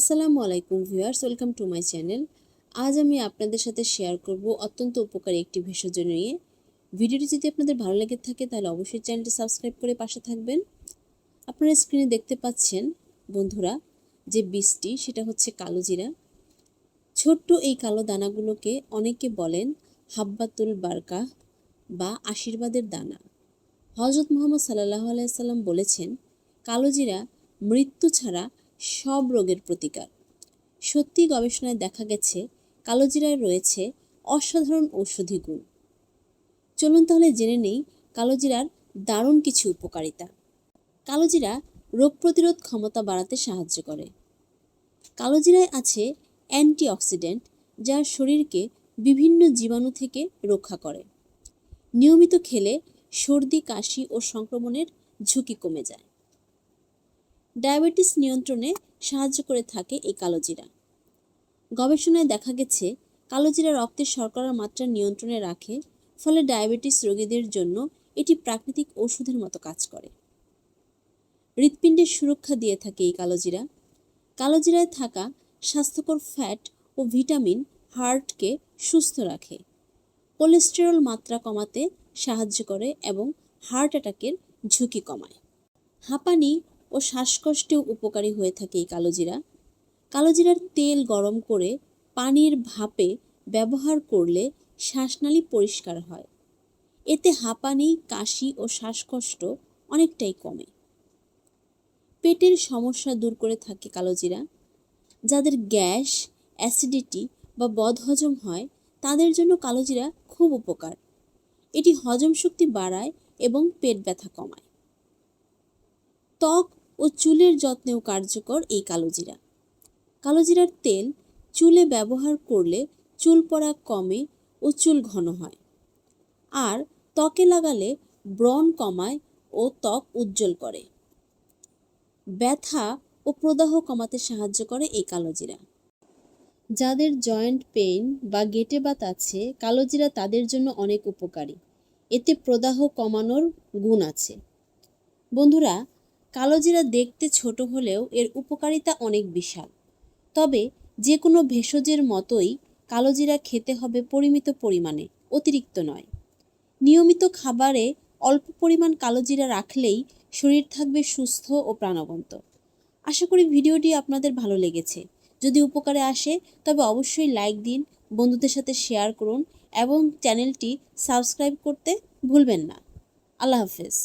আসসালামু আলাইকুম viewers, welcome to my channel. আজ আমি আপনাদের সাথে শেয়ার করব অত্যন্ত উপকারী একটি ভেষজ নিয়ে। ভিডিওটি যদি আপনাদের ভালো লেগে থাকে, তাহলে অবশ্যই চ্যানেলটি সাবস্ক্রাইব করে পাশে থাকবেন। আপনারা স্ক্রিনে দেখতে পাচ্ছেন, বন্ধুরা, যে বীজটি, সেটা হচ্ছে কালো জিরা ছোট্ট এই কালো দানাগুলোকে অনেকে বলেন হাব্বাতুল বারকা বা আশীর্বাদের দানা। হজরত মোহাম্মদ সাল্লাহ আলাইসাল্লাম বলেছেন কালো জিরা মৃত্যু ছাড়া সব রোগের প্রতিকার। সত্যি গবেষণায় দেখা গেছে, কালোজিরায় রয়েছে অসাধারণ ঔষধি গুণ। চলুন তাহলে জেনে নেই কালোজিরার দারুণ কিছু উপকারিতা। কালোজিরা রোগ প্রতিরোধ ক্ষমতা বাড়াতে সাহায্য করে। কালোজিরায় আছে অ্যান্টিঅক্সিডেন্ট, যা শরীরকে বিভিন্ন জীবাণু থেকে রক্ষা করে। নিয়মিত খেলে সর্দি, কাশি ও সংক্রমণের ঝুঁকি কমে যায়। ডায়াবেটিস নিয়ন্ত্রণে সাহায্য করে থাকে এই কালোজিরা। গবেষণায় দেখা গেছে, কালোজিরা রক্তের শর্করার মাত্রা নিয়ন্ত্রণে রাখে, ফলে ডায়াবেটিস রোগীদের জন্য এটি প্রাকৃতিক ওষুধের মতো কাজ করে। হৃৎপিণ্ডের সুরক্ষা দিয়ে থাকে এই কালোজিরা। কালোজিরায় থাকা স্বাস্থ্যকর ফ্যাট ও ভিটামিন হার্টকে সুস্থ রাখে। কোলেস্টেরল মাত্রা কমাতে সাহায্য করে এবং হার্ট অ্যাটাকের ঝুঁকি কমায়। হাঁপানি ও শ্বাসকষ্টেও উপকারী হয়ে থাকে এই কালোজিরা। কালোজিরার তেল গরম করে পানির ভাপে ব্যবহার করলে শ্বাসনালী পরিষ্কার হয়। এতে হাঁপানি, কাশি ও শ্বাসকষ্ট অনেকটাই কমে। পেটের সমস্যা দূর করে থাকে কালোজিরা। যাদের গ্যাস, অ্যাসিডিটি বা বদহজম হয়, তাদের জন্য কালোজিরা খুব উপকার। এটি হজম শক্তি বাড়ায় এবং পেট ব্যথা কমায়। ত্বক ও চুলের যত্নেও কার্যকর এই কালোজিরা। কালোজিরার তেল চুলে ব্যবহার করলে চুল পড়া কমে ও চুল ঘন হয়। আর ত্বকে লাগালে ব্রণ কমায় ও ত্বক উজ্জ্বল করে। ব্যথা ও প্রদাহ কমাতে সাহায্য করে এই কালোজিরা। যাদের জয়েন্ট পেইন বা গেটে বাত আছে, কালোজিরা তাদের জন্য অনেক উপকারী। এতে প্রদাহ কমানোর গুণ আছে। বন্ধুরা কালোজিরা দেখতে ছোট হলেও এর উপকারিতা অনেক বিশাল। তবে যে কোনো ভেষজের মতোই কালোজিরা খেতে হবে পরিমিত পরিমাণে, অতিরিক্ত নয়। নিয়মিত খাবারে অল্প পরিমাণ কালোজিরা রাখলেই শরীর থাকবে সুস্থ ও প্রাণবন্ত। আশা করি ভিডিওটি আপনাদের ভালো লেগেছে। যদি উপকারে আসে, তবে অবশ্যই লাইক দিন, বন্ধুদের সাথে শেয়ার করুন এবং চ্যানেলটি সাবস্ক্রাইব করতে ভুলবেন না। আল্লাহ হাফেজ।